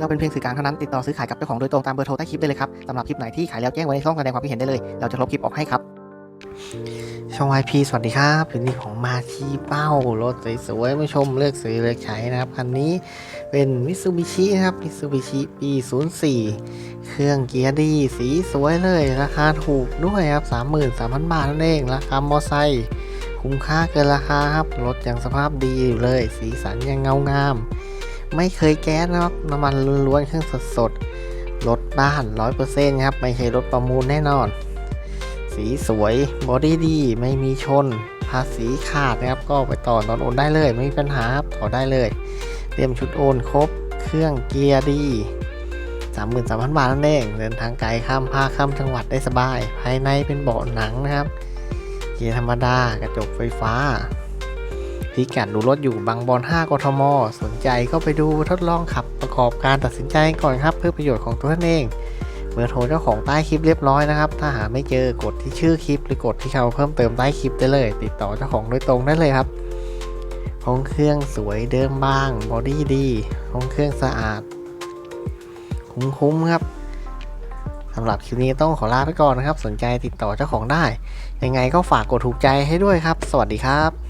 เราเป็นเพียงสื่อกลางเท่านั้นติดต่อซื้อขายกับเจ้าของโดยตรงตามเบอร์โทรใต้คลิปได้เลยครับสำหรับคลิปไหนที่ขายแล้วแจ้งไว้ในช่องแสดงความคิดเห็นได้เลย เราจะลบคลิปออกให้ครับช่อง YP สวัสดีครับอยู่นี่ของมาที่เป้ารถสวยๆมาชมเลือกซื้อเลือกใช้นะครับ คันนี้เป็นมิ t ซูบิชินะครับมิ t ซูบิชิปี 04 เครื่องเกียร์ดีสีสวยเลย ราคาถูกด้วยครับ 33,000 บาทนั่นเอง ราคามอไซค์คุ้มค่าเกินราคาครับ รถยังสภาพดีอยู่เลย สีสันยังเงางาม ไม่เคยแก๊สนะครับน้ำมันล้วนๆเครื่องสดๆรถบ้าน 100%ครับ ไม่ใช่รถประมูลแน่นอน สีสวยบอดี้ดี ไม่มีชน ภาษีขาดนะครับ ก็ไปต่อตอนโอนได้เลย ไม่มีปัญหาครับต่อได้เลย เตรียมชุดโอนครบ เครื่องเกียร์ดี33,000 บาทนั่นเอง เดินทางไกลข้ามภาคข้ามจังหวัดได้สบาย ภายในเป็นเบาะหนังนะครับ เกียร์ธรรมดากระจกไฟฟ้า พิกัดดูรถอยู่บางบอน 5 กทม สนใจก็ไปดูทดลองขับประกอบการตัดสินใจก่อนครับ เพื่อประโยชน์ของตัวท่านเอง เบอร์โทรเจ้าของใต้คลิปเรียบร้อยนะครับ ถ้าหาไม่เจอกดที่ชื่อคลิป หรือกดที่เขาเพิ่มเติมใต้คลิปได้เลย ติดต่อเจ้าของโดยตรงได้เลยครับห้องเครื่องสวยเดิมบ้างบอดี้ดีห้องเครื่องสะอาด คุ้มๆครับสำหรับคลิปนี้ต้องขอลาไปก่อนนะครับ สนใจติดต่อเจ้าของได้ ยังไงก็ฝากกดถูกใจให้ด้วยครับ สวัสดีครับ